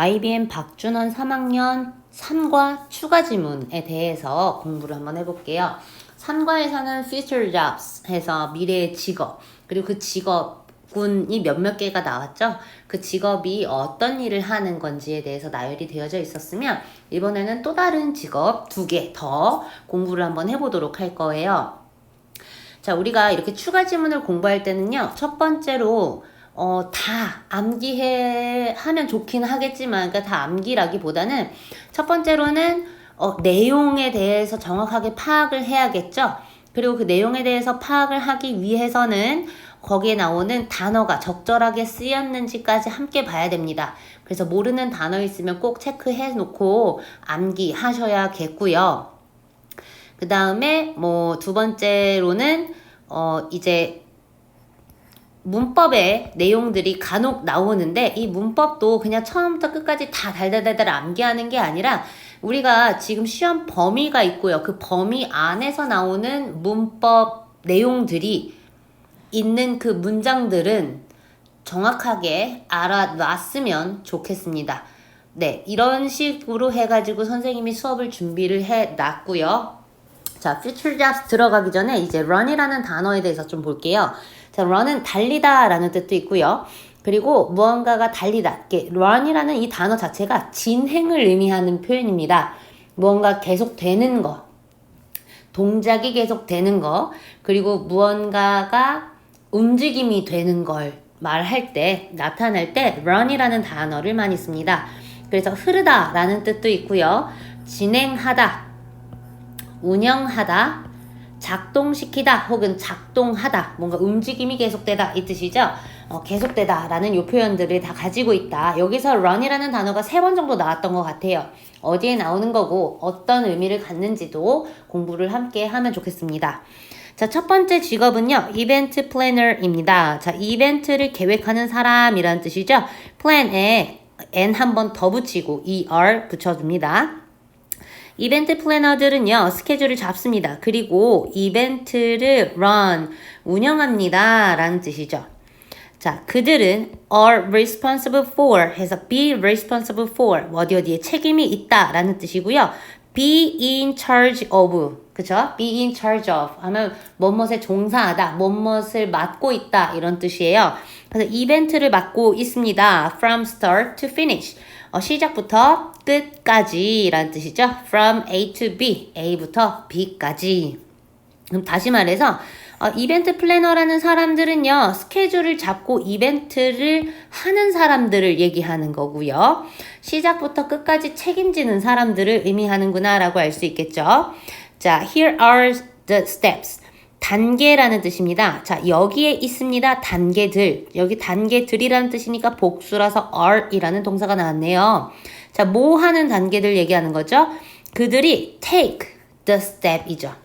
YBM 박준원 3학년 3과 추가 지문에 대해서 공부를 한번 해볼게요. 3과에서는 future jobs 해서 미래의 직업, 그리고 그 직업군이 몇몇 개가 나왔죠. 그 직업이 어떤 일을 하는 건지에 대해서 나열이 되어져 있었으면 이번에는 또 다른 직업 두 개 더 공부를 한번 해보도록 할 거예요. 자, 우리가 이렇게 추가 지문을 공부할 때는요, 첫 번째로 어, 다 암기해 하면 좋긴 하겠지만, 그러니까 다 암기라기보다는 첫 번째로는 어, 내용에 대해서 정확하게 파악을 해야겠죠. 그리고 그 내용에 대해서 파악을 하기 위해서는 거기에 나오는 단어가 적절하게 쓰였는지까지 함께 봐야 됩니다. 그래서 모르는 단어 있으면 꼭 체크해 놓고 암기하셔야겠고요. 그 다음에 뭐 두 번째로는 어 이제 문법의 내용들이 간혹 나오는데 이 문법도 그냥 처음부터 끝까지 다 달달달달 암기하는 게 아니라 우리가 지금 시험 범위가 있고요. 그 범위 안에서 나오는 문법 내용들이 있는 그 문장들은 정확하게 알아놨으면 좋겠습니다. 네, 이런 식으로 해가지고 선생님이 수업을 준비를 해 놨고요. 자, future jobs 들어가기 전에 이제 run이라는 단어에 대해서 좀 볼게요. 자, run은 달리다 라는 뜻도 있고요. 그리고 무언가가 달리다. run이라는 이 단어 자체가 진행을 의미하는 표현입니다. 무언가 계속되는 거. 동작이 계속되는 거. 그리고 무언가가 움직임이 되는 걸 말할 때, 나타낼 때 run이라는 단어를 많이 씁니다. 그래서 흐르다 라는 뜻도 있고요. 진행하다, 운영하다, 작동시키다 혹은 작동하다 뭔가 움직임이 계속되다 이 뜻이죠. 어, 계속되다 라는 요 표현들을 다 가지고 있다. 여기서 run이라는 단어가 세 번 정도 나왔던 것 같아요. 어디에 나오는 거고 어떤 의미를 갖는지도 공부를 함께 하면 좋겠습니다. 자, 첫 번째 직업은요, 이벤트 플래너입니다. 자, 이벤트를 계획하는 사람이라는 뜻이죠. plan에 n 한 번 더 붙이고 er 붙여줍니다. 이벤트 플래너들은요, 스케줄을 잡습니다. 그리고 이벤트를 run, 운영합니다. 라는 뜻이죠. 자, 그들은 are responsible for 해서 be responsible for 어디 어디에 책임이 있다 라는 뜻이고요. be in charge of 그쵸? be in charge of 하면 뭐뭇에 종사하다, 뭐뭇을 맡고 있다 이런 뜻이에요. 그래서 이벤트를 맡고 있습니다. from start to finish 어, 시작부터 끝까지 라는 뜻이죠. from A to B, A부터 B까지. 그럼 다시 말해서 어, 이벤트 플래너라는 사람들은요, 스케줄을 잡고 이벤트를 하는 사람들을 얘기하는 거고요. 시작부터 끝까지 책임지는 사람들을 의미하는구나 라고 알 수 있겠죠. 자, here are the steps. 단계라는 뜻입니다. 자, 여기에 있습니다. 단계들. 여기 단계들이라는 뜻이니까 복수라서 are이라는 동사가 나왔네요. 자, 뭐 하는 단계들 얘기하는 거죠? 그들이 take the step이죠.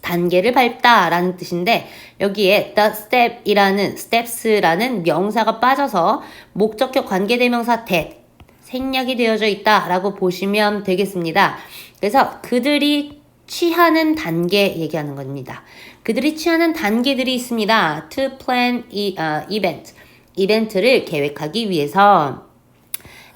단계를 밟다라는 뜻인데 여기에 the step이라는 steps라는 명사가 빠져서 목적격 관계대명사 that 생략이 되어져 있다라고 보시면 되겠습니다. 그래서 그들이 취하는 단계 얘기하는 겁니다. 그들이 취하는 단계들이 있습니다. To plan uh, event. 이벤트를 계획하기 위해서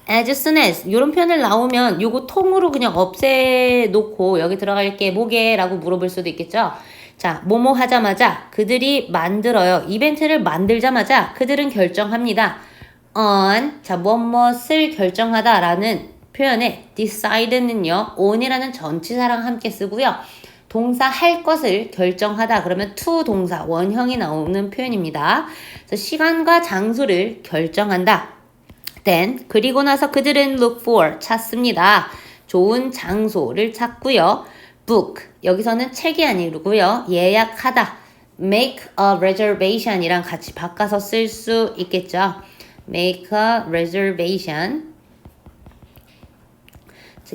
as soon as 이런 표현을 나오면 요거 통으로 그냥 없애놓고 여기 들어갈 게 뭐게? 라고 물어볼 수도 있겠죠. 자, 뭐뭐 하자마자 그들이 만들어요. 이벤트를 만들자마자 그들은 결정합니다. on, 자, 무엇을 결정하다 라는 표현에 decide는요, on이라는 전치사랑 함께 쓰고요. 동사 할 것을 결정하다 그러면 to 동사 원형이 나오는 표현입니다. 그래서 시간과 장소를 결정한다. then 그리고 나서 그들은 look for 찾습니다. 좋은 장소를 찾고요. book 여기서는 책이 아니고요. 예약하다. make a reservation이랑 같이 바꿔서 쓸 수 있겠죠. make a reservation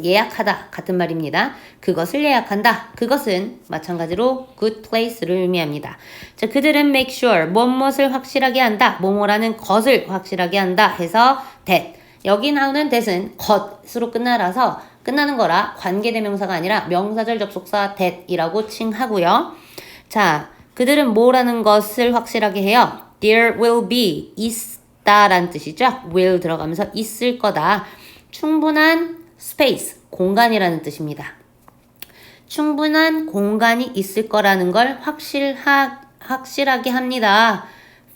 예약하다 같은 말입니다. 그것을 예약한다. 그것은 마찬가지로 good place를 의미합니다. 자, 그들은 make sure 무엇을 확실하게 한다. 뭐뭐라는 것을 확실하게 한다. 해서 that. 여기 나오는 that은 것으로 끝나라서 끝나는 거라 관계대명사가 아니라 명사절 접속사 that이라고 칭하고요. 자, 그들은 뭐라는 것을 확실하게 해요. There will be 있다라는 뜻이죠. will 들어가면서 있을 거다. 충분한 space, 공간이라는 뜻입니다. 충분한 공간이 있을 거라는 걸 확실하, 확실하게 합니다.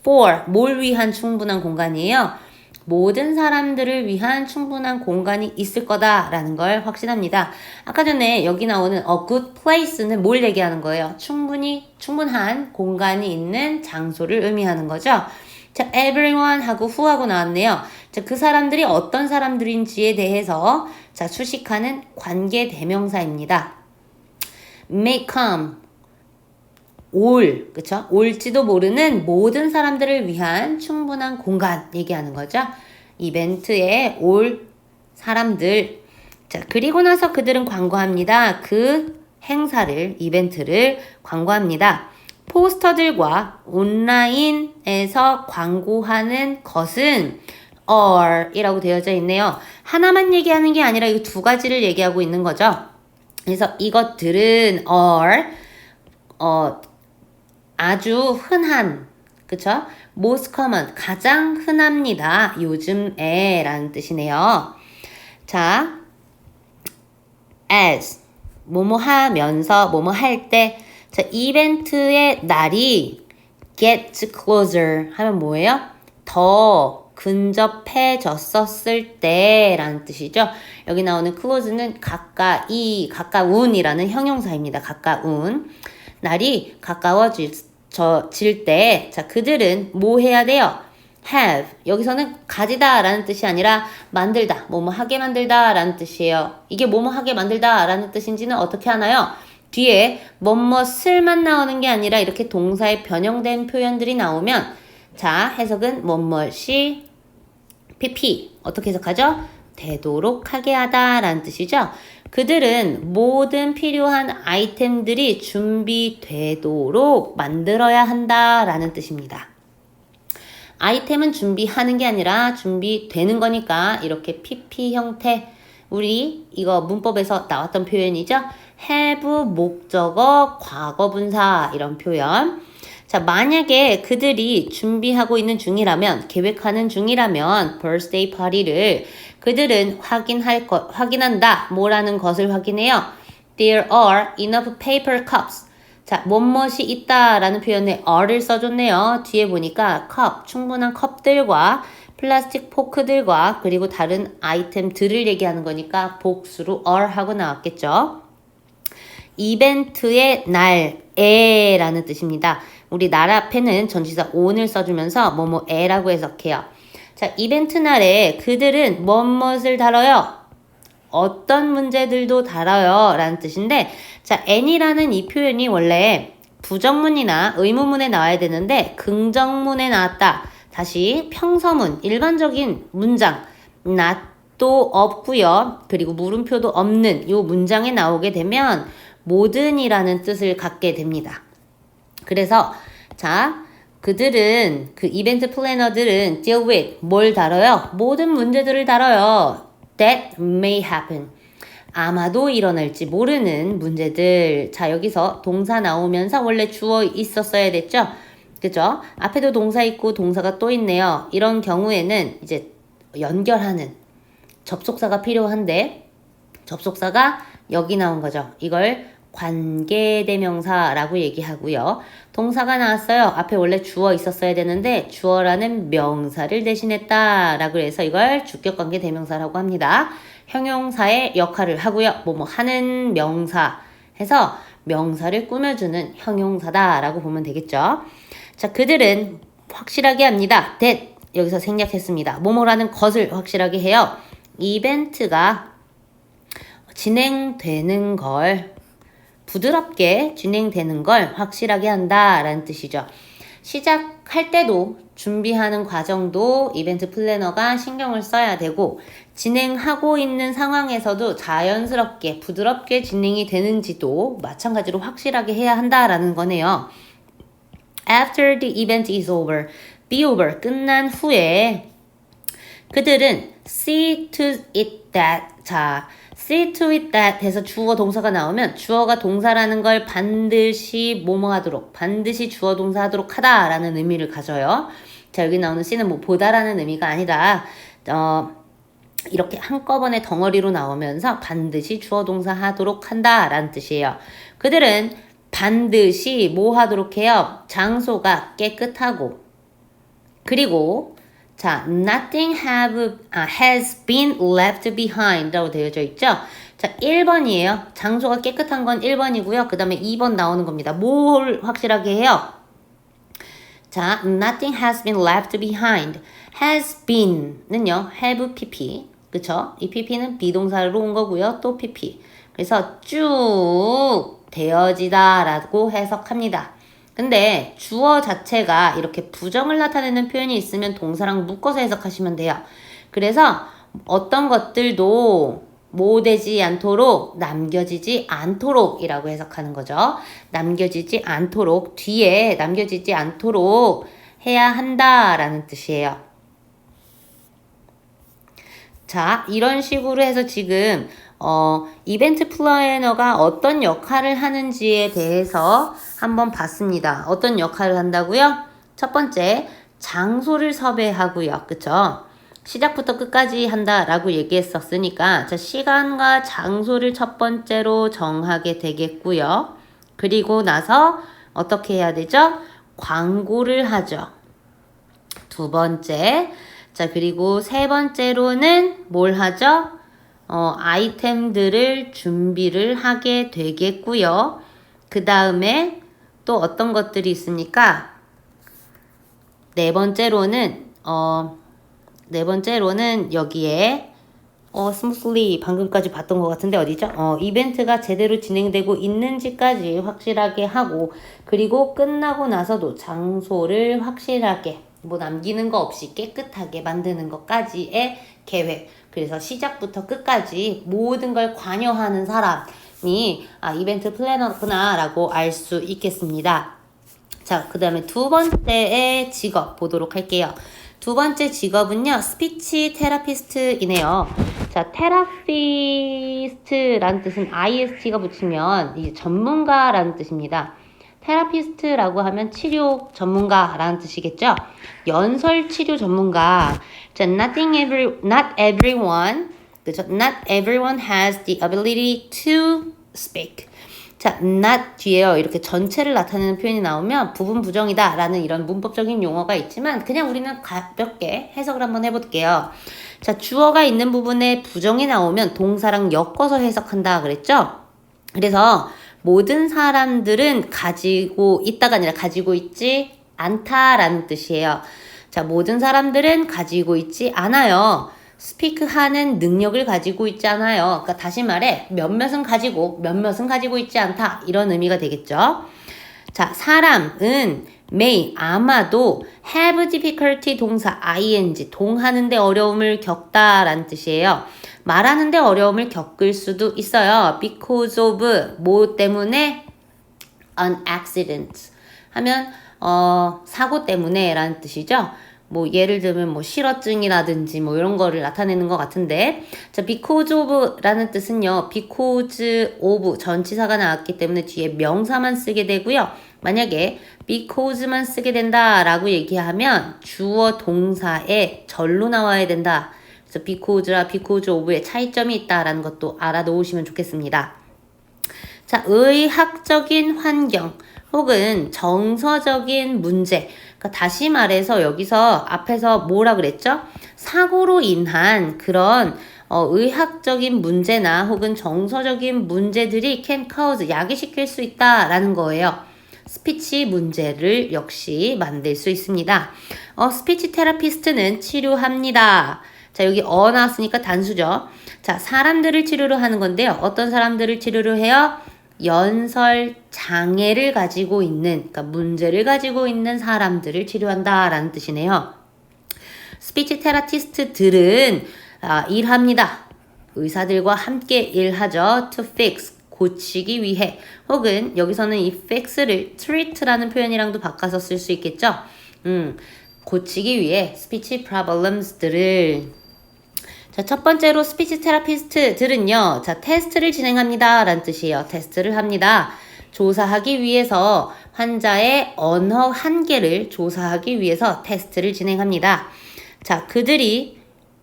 for, 뭘 위한 충분한 공간이에요? 모든 사람들을 위한 충분한 공간이 있을 거다라는 걸 확신합니다. 아까 전에 여기 나오는 a good place는 뭘 얘기하는 거예요? 충분히, 충분한 공간이 있는 장소를 의미하는 거죠. 자, everyone 하고 who하고 나왔네요. 자, 그 사람들이 어떤 사람들인지에 대해서 자, 수식하는 관계 대명사입니다. may come 올, 그쵸? 올지도 모르는 모든 사람들을 위한 충분한 공간 얘기하는 거죠. 이벤트에 올 사람들. 자, 그리고 나서 그들은 광고합니다. 그 행사를, 이벤트를 광고합니다. 포스터들과 온라인에서 광고하는 것은 are 이라고 되어져 있네요. 하나만 얘기하는 게 아니라 이 두 가지를 얘기하고 있는 거죠. 그래서 이것들은 are 어, 아주 흔한 그쵸? most common 가장 흔합니다. 요즘에 라는 뜻이네요. 자, as 뭐뭐 하면서 뭐뭐 할때 자, 이벤트의 날이 get closer 하면 뭐예요? 더 근접해졌었을 때라는 뜻이죠. 여기 나오는 close는 가까이, 가까운이라는 형용사입니다. 가까운. 날이 가까워질 질 때, 자, 그들은 뭐 해야 돼요? have. 여기서는 가지다 라는 뜻이 아니라 만들다, 뭐뭐 하게 만들다 라는 뜻이에요. 이게 뭐뭐 하게 만들다 라는 뜻인지는 어떻게 하나요? 뒤에 뭐뭐을만 나오는 게 아니라 이렇게 동사에 변형된 표현들이 나오면 자, 해석은 뭐뭐시 pp 어떻게 해석하죠? 되도록 하게 하다 라는 뜻이죠. 그들은 모든 필요한 아이템들이 준비되도록 만들어야 한다 라는 뜻입니다. 아이템은 준비하는 게 아니라 준비되는 거니까 이렇게 pp 형태 우리 이거 문법에서 나왔던 표현이죠. have 목적어 과거 분사 이런 표현. 자, 만약에 그들이 준비하고 있는 중이라면, 계획하는 중이라면, birthday party를 그들은 확인할 것, 확인한다. 뭐라는 것을 확인해요. There are enough paper cups. 자, 뭐뭇이 있다라는 표현에 are를 써줬네요. 뒤에 보니까 cup, 충분한 컵들과 플라스틱 포크들과 그리고 다른 아이템들을 얘기하는 거니까 복수로 are 하고 나왔겠죠. 이벤트의 날 에라는 뜻입니다. 우리 날 앞에는 전치사 on을 써주면서 뭐뭐 에라고 해석해요. 자, 이벤트 날에 그들은 뭐뭇을 다뤄요? 어떤 문제들도 다뤄요. 라는 뜻인데, 자, n이라는 이 표현이 원래 부정문이나 의문문에 나와야 되는데, 긍정문에 나왔다. 다시 평서문, 일반적인 문장, not도 없고요 그리고 물음표도 없는 이 문장에 나오게 되면, 모든이라는 뜻을 갖게 됩니다. 그래서 자 그들은 그 이벤트 플래너들은 deal with 뭘 다뤄요? 모든 문제들을 다뤄요. That may happen. 아마도 일어날지 모르는 문제들. 자, 여기서 동사 나오면서 원래 주어 있었어야 됐죠? 그죠? 앞에도 동사 있고 동사가 또 있네요. 이런 경우에는 이제 연결하는 접속사가 필요한데 접속사가 여기 나온 거죠. 이걸 관계대명사라고 얘기하고요. 동사가 나왔어요. 앞에 원래 주어 있었어야 되는데 주어라는 명사를 대신했다라고 해서 이걸 주격관계 대명사라고 합니다. 형용사의 역할을 하고요. 뭐뭐 하는 명사 해서 명사를 꾸며주는 형용사다라고 보면 되겠죠. 자, 그들은 확실하게 합니다. that 여기서 생략했습니다. 뭐뭐라는 것을 확실하게 해요. 이벤트가 진행되는 걸 부드럽게 진행되는 걸 확실하게 한다라는 뜻이죠. 시작할 때도 준비하는 과정도 이벤트 플래너가 신경을 써야 되고 진행하고 있는 상황에서도 자연스럽게 부드럽게 진행이 되는지도 마찬가지로 확실하게 해야 한다라는 거네요. After the event is over, be over 끝난 후에 그들은 see to it that 자 see to it that 해서 주어 동사가 나오면 주어가 동사라는 걸 반드시 뭐뭐 하도록 반드시 주어 동사 하도록 하다라는 의미를 가져요. 자 여기 나오는 see는 뭐 보다라는 의미가 아니라 어 이렇게 한꺼번에 덩어리로 나오면서 반드시 주어 동사 하도록 한다 라는 뜻이에요. 그들은 반드시 뭐 하도록 해요? 장소가 깨끗하고 그리고 자, nothing have, 아, has been left behind 라고 되어져 있죠? 자, 1번이에요. 장소가 깨끗한 건 1번이고요. 그 다음에 2번 나오는 겁니다. 뭘 확실하게 해요? 자, nothing has been left behind. has been는요, have pp. 그쵸? 이 pp는 비동사로 온 거고요. 또 pp. 그래서 쭉 되어지다 라고 해석합니다. 근데 주어 자체가 이렇게 부정을 나타내는 표현이 있으면 동사랑 묶어서 해석하시면 돼요. 그래서 어떤 것들도 모되지 않도록 남겨지지 않도록이라고 해석하는 거죠. 남겨지지 않도록 뒤에 남겨지지 않도록 해야 한다라는 뜻이에요. 자, 이런 식으로 해서 지금 어, 이벤트 플래너가 어떤 역할을 하는지에 대해서 한번 봤습니다. 어떤 역할을 한다고요? 첫 번째, 장소를 섭외하고요. 그쵸? 시작부터 끝까지 한다라고 얘기했었으니까 자, 시간과 장소를 첫 번째로 정하게 되겠고요. 그리고 나서 어떻게 해야 되죠? 광고를 하죠. 두 번째. 자, 그리고 세 번째로는 뭘 하죠? 어, 아이템들을 준비를 하게 되겠고요. 그 다음에 또 어떤 것들이 있습니까? 네 번째로는 어, 네 번째로는 여기에 어, 스무슬리 방금까지 봤던 것 같은데 어디죠? 어, 이벤트가 제대로 진행되고 있는지까지 확실하게 하고 그리고 끝나고 나서도 장소를 확실하게 뭐 남기는 거 없이 깨끗하게 만드는 것까지의 계획. 그래서 시작부터 끝까지 모든 걸 관여하는 사람이 아, 이벤트 플래너구나라고 알 수 있겠습니다. 자, 그 다음에 두 번째의 직업 보도록 할게요. 두 번째 직업은요, 스피치 테라피스트이네요. 자, 테라피스트라는 뜻은 IST가 붙이면 이제 전문가라는 뜻입니다. 테라피스트라고 하면 치료 전문가라는 뜻이겠죠. 연설 치료 전문가. 자, nothing every, not everyone, 그죠? Not everyone has the ability to speak. 자, not 뒤에요. 이렇게 전체를 나타내는 표현이 나오면 부분 부정이다 라는 이런 문법적인 용어가 있지만 그냥 우리는 가볍게 해석을 한번 해볼게요. 자, 주어가 있는 부분에 부정이 나오면 동사랑 엮어서 해석한다 그랬죠? 그래서 모든 사람들은 가지고 있다가 아니라 가지고 있지 않다라는 뜻이에요. 자, 모든 사람들은 가지고 있지 않아요. 스피크 하는 능력을 가지고 있지 않아요. 그러니까 다시 말해, 몇몇은 가지고, 몇몇은 가지고 있지 않다. 이런 의미가 되겠죠. 자, 사람은 may, 아마도 have difficulty 동사 ing, 동하는데 어려움을 겪다라는 뜻이에요. 말하는데 어려움을 겪을 수도 있어요. because of 뭐 때문에? An accident. 하면 어, 사고 때문에 라는 뜻이죠. 뭐 예를 들면 뭐 실어증이라든지 뭐 이런 거를 나타내는 것 같은데. 자 because of라는 뜻은요. Because of 전치사가 나왔기 때문에 뒤에 명사만 쓰게 되고요. 만약에 because만 쓰게 된다라고 얘기하면 주어 동사에 절로 나와야 된다 그래서 because라 because of의 차이점이 있다라는 것도 알아놓으시면 좋겠습니다 자 의학적인 환경 혹은 정서적인 문제. 그러니까 다시 말해서 여기서 앞에서 뭐라 그랬죠? 사고로 인한 그런 어, 의학적인 문제나 혹은 정서적인 문제들이 can cause 야기시킬 수 있다라는 거예요. 스피치 문제를 역시 만들 수 있습니다. 어, 스피치 테라피스트는 치료합니다. 자, 여기 어 나왔으니까 단수죠. 자, 사람들을 치료로 하는 건데요. 어떤 사람들을 치료로 해요? 연설 장애를 가지고 있는, 그러니까 문제를 가지고 있는 사람들을 치료한다라는 뜻이네요. 스피치 테라피스트들은 아, 일합니다. 의사들과 함께 일하죠. to fix, 고치기 위해. 혹은 여기서는 이 fix를 treat라는 표현이랑도 바꿔서 쓸 수 있겠죠. 음, 고치기 위해 스피치 problems들을 자, 첫 번째로 스피치 테라피스트들은요, 자, 테스트를 진행합니다. 라는 뜻이에요. 테스트를 합니다. 조사하기 위해서 환자의 언어 한계를 조사하기 위해서 테스트를 진행합니다. 자, 그들이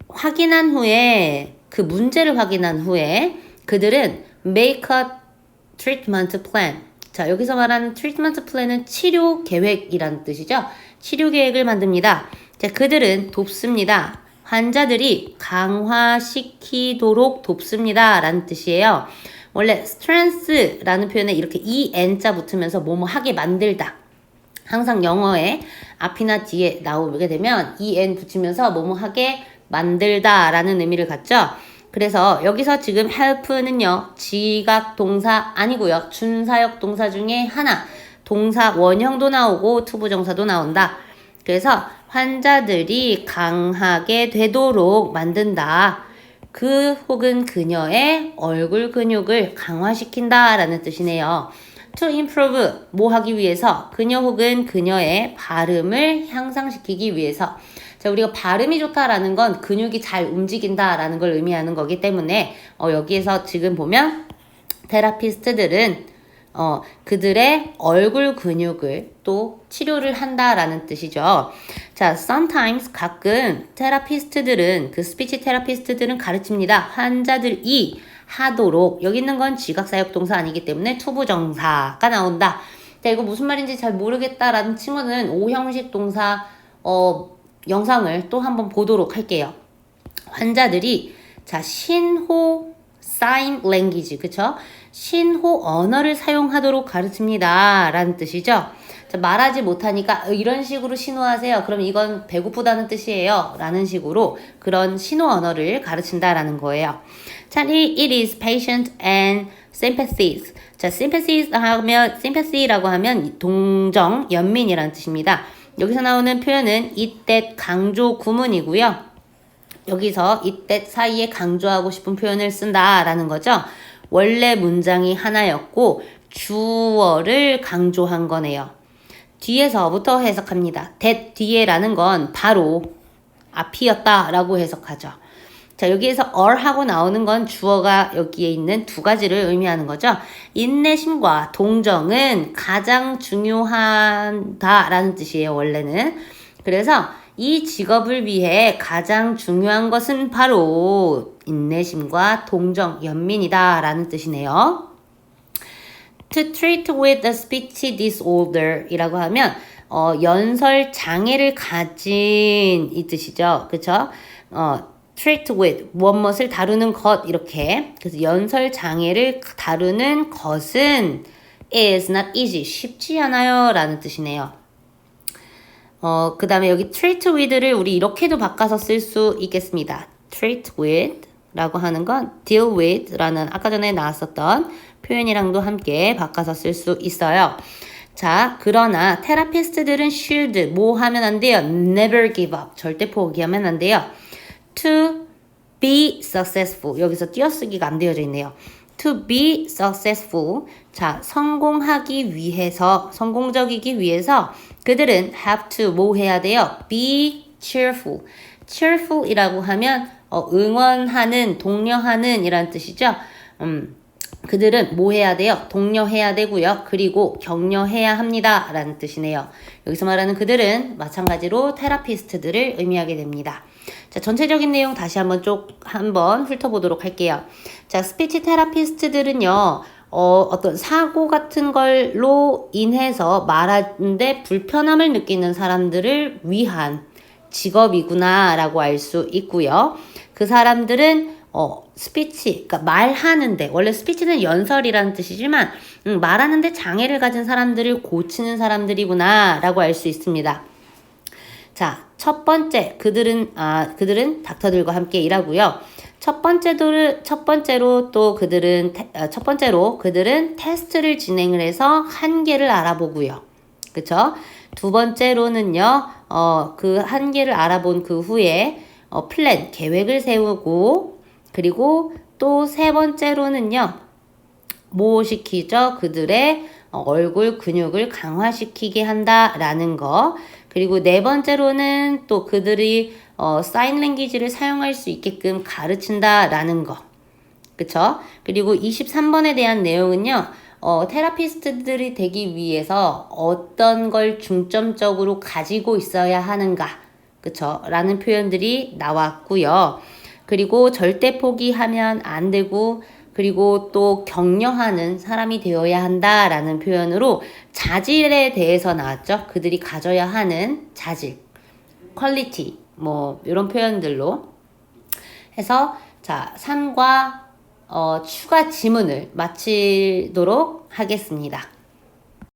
확인한 후에 그 문제를 확인한 후에 그들은 make a treatment plan. 자, 여기서 말하는 treatment plan은 치료 계획이라는 뜻이죠. 치료 계획을 만듭니다. 자, 그들은 돕습니다. 환자들이 강화시키도록 돕습니다. 라는 뜻이에요. 원래 strength라는 표현에 이렇게 en자 붙으면서 뭐뭐 하게 만들다. 항상 영어에 앞이나 뒤에 나오게 되면 en 붙이면서 뭐뭐 하게 만들다 라는 의미를 갖죠. 그래서 여기서 지금 help는요, 지각 동사 아니고요. 준사역 동사 중에 하나. 동사 원형도 나오고 투부정사도 나온다. 그래서 환자들이 강하게 되도록 만든다. 그 혹은 그녀의 얼굴 근육을 강화시킨다 라는 뜻이네요. to improve 뭐 하기 위해서 그녀 혹은 그녀의 발음을 향상시키기 위해서 자 우리가 발음이 좋다라는 건 근육이 잘 움직인다라는 걸 의미하는 거기 때문에 어, 여기에서 지금 보면 테라피스트들은 어, 그들의 얼굴 근육을 또 치료를 한다라는 뜻이죠. 자, sometimes 가끔 테라피스트들은 그 스피치 테라피스트들은 가르칩니다. 환자들이 하도록 여기 있는 건 지각사역 동사 아니기 때문에 투부정사가 나온다. 자, 이거 무슨 말인지 잘 모르겠다라는 친구는 오형식 동사 어, 영상을 또 한번 보도록 할게요. 환자들이 자 신호 사인 랭귀지 그쵸? 신호 언어를 사용하도록 가르칩니다. 라는 뜻이죠. 자, 말하지 못하니까 어, 이런 식으로 신호하세요. 그럼 이건 배고프다는 뜻이에요. 라는 식으로 그런 신호 언어를 가르친다라는 거예요. 자, it is patient and sympathies. 자, sympathies 하면 sympathy라고 하면 동정, 연민이라는 뜻입니다. 여기서 나오는 표현은 이때 강조 구문이고요. 여기서 이때 사이에 강조하고 싶은 표현을 쓴다라는 거죠. 원래 문장이 하나였고 주어를 강조한 거네요. 뒤에서부터 해석합니다. that 뒤에라는 건 바로 앞이었다라고 해석하죠. 자, 여기에서 or 하고 나오는 건 주어가 여기에 있는 두 가지를 의미하는 거죠. 인내심과 동정은 가장 중요하다라는 뜻이에요, 원래는. 그래서 이 직업을 위해 가장 중요한 것은 바로 인내심과 동정, 연민이다 라는 뜻이네요. To treat with a speech disorder 이라고 하면 어, 연설 장애를 가진 이 뜻이죠. 그쵸? 어, treat with 무엇을 다루는 것 이렇게 그래서 연설 장애를 다루는 것은 is not easy 쉽지 않아요 라는 뜻이네요. 어, 그 다음에 여기 treat with를 우리 이렇게도 바꿔서 쓸 수 있겠습니다. treat with 라고 하는 건 deal with 라는 아까 전에 나왔었던 표현이랑도 함께 바꿔서 쓸 수 있어요. 자, 그러나 테라피스트들은 should 뭐 하면 안 돼요? never give up. 절대 포기하면 안 돼요. to be successful. 여기서 띄어쓰기가 안 되어져 있네요. to be successful. 자, 성공하기 위해서, 성공적이기 위해서 그들은 have to 뭐 해야 돼요? be cheerful. cheerful이라고 하면 어, 응원하는, 독려하는 이란 뜻이죠. 음, 그들은 뭐 해야 돼요? 독려해야 되고요. 그리고 격려해야 합니다. 라는 뜻이네요. 여기서 말하는 그들은 마찬가지로 테라피스트들을 의미하게 됩니다. 자, 전체적인 내용 다시 한번 쭉 한번 훑어보도록 할게요. 자, 스피치 테라피스트들은요, 어, 어떤 사고 같은 걸로 인해서 말하는데 불편함을 느끼는 사람들을 위한 직업이구나라고 알 수 있고요. 그 사람들은 어, 스피치, 그러니까 말하는데, 원래 스피치는 연설이라는 뜻이지만, 음, 말하는데 장애를 가진 사람들을 고치는 사람들이구나, 라고 알 수 있습니다. 자, 첫 번째, 그들은, 아, 그들은 닥터들과 함께 일하고요. 첫 번째로, 첫 번째로 또 그들은, 테, 아, 첫 번째로 그들은 테스트를 진행을 해서 한계를 알아보고요. 그쵸? 두 번째로는요, 어, 그 한계를 알아본 그 후에, 어, 플랜, 계획을 세우고, 그리고 또 세 번째로는요, 뭐 시키죠? 그들의 어, 얼굴 근육을 강화시키게 한다라는 거. 그리고 네 번째로는 또 그들이 어, 사인 랭귀지를 사용할 수 있게끔 가르친다라는 거. 그쵸? 그리고 23번에 대한 내용은요, 어, 테라피스트들이 되기 위해서 어떤 걸 중점적으로 가지고 있어야 하는가. 그쵸? 라는 표현들이 나왔고요. 그리고 절대 포기하면 안 되고 그리고 또 격려하는 사람이 되어야 한다라는 표현으로 자질에 대해서 나왔죠. 그들이 가져야 하는 자질, 퀄리티, 뭐 이런 표현들로 해서 자 3과 어, 추가 지문을 마치도록 하겠습니다.